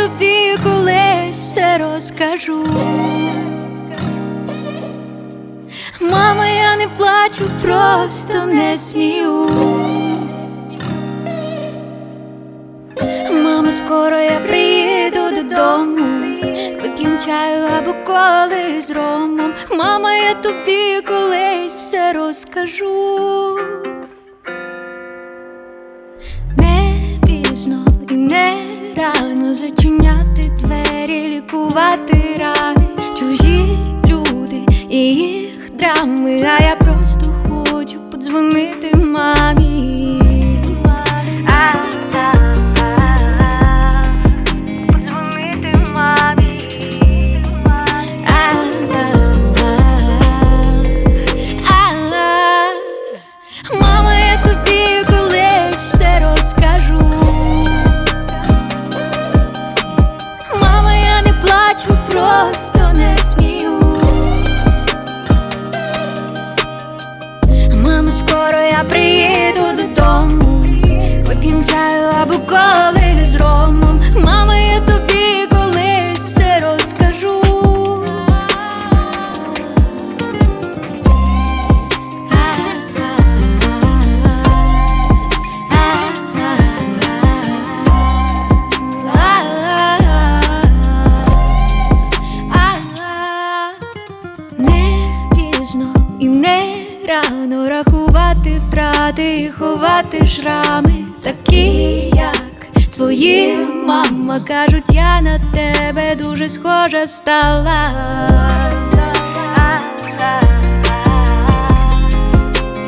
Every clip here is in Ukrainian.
тобі колись все розкажу. Мама, я не плачу, просто не сміюсь. Мама, скоро я приїду додому. Вип'єм чаю або коли з ромом. Мама, я тобі колись все розкажу. Не пізно і не рано зачиняти двері, лікувати рани, чужі люди і їх драми, коли з ромом. Мама, я тобі колись все розкажу. Не пізно і не рано рахувати втрати і ховати шрами, такі як твої мама кажуть, я на тебе дуже схожа стала.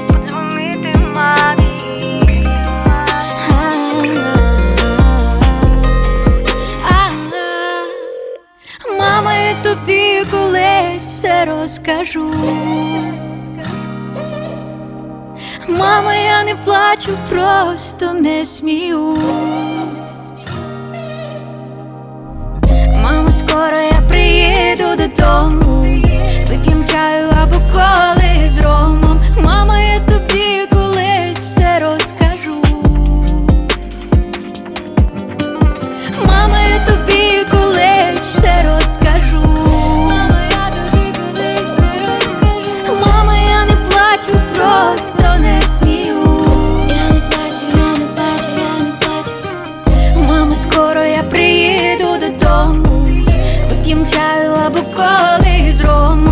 Подзвонити мамі. Мама, я тобі колись все розкажу. Мама, я не плачу, просто не сміюсь. Скоро я приїду додому. Вип'єм